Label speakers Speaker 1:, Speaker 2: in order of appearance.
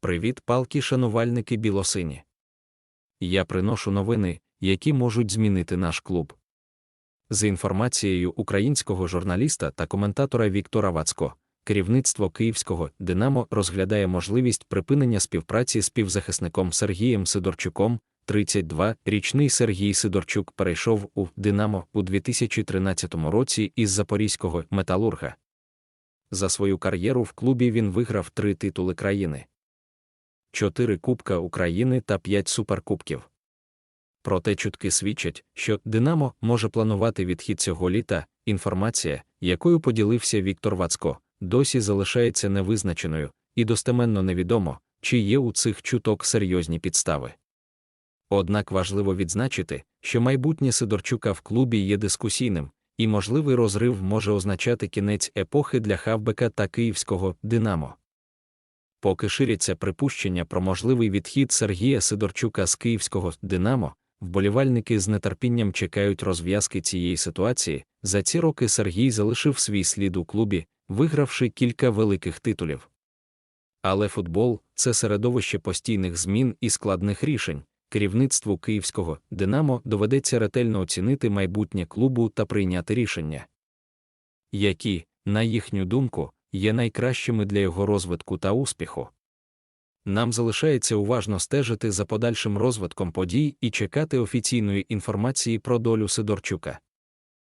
Speaker 1: Привіт, палки шанувальники білосині. Я приношу новини, які можуть змінити наш клуб. За інформацією українського журналіста та коментатора Віктора Вацько, керівництво київського Динамо розглядає можливість припинення співпраці з півзахисником Сергієм Сидорчуком. 32-річний Сергій Сидорчук перейшов у Динамо у 2013 році із запорізького металурга. За свою кар'єру в клубі він виграв три титули країни. 4 Кубка України та 5 суперкубків. Проте чутки свідчать, що Динамо може планувати відхід цього літа. Інформація, якою поділився Віктор Вацько, досі залишається невизначеною, і достеменно невідомо, чи є у цих чуток серйозні підстави. Однак важливо відзначити, що майбутнє Сидорчука в клубі є дискусійним, і можливий розрив може означати кінець епохи для Хавбека та київського Динамо. Поки ширяться припущення про можливий відхід Сергія Сидорчука з київського Динамо, вболівальники з нетерпінням чекають розв'язки цієї ситуації. За ці роки Сергій залишив свій слід у клубі, вигравши кілька великих титулів. Але футбол це середовище постійних змін і складних рішень. Керівництву київського Динамо доведеться ретельно оцінити майбутнє клубу та прийняти рішення, які, на їхню думку, є найкращими для його розвитку та успіху. Нам залишається уважно стежити за подальшим розвитком подій і чекати офіційної інформації про долю Сидорчука.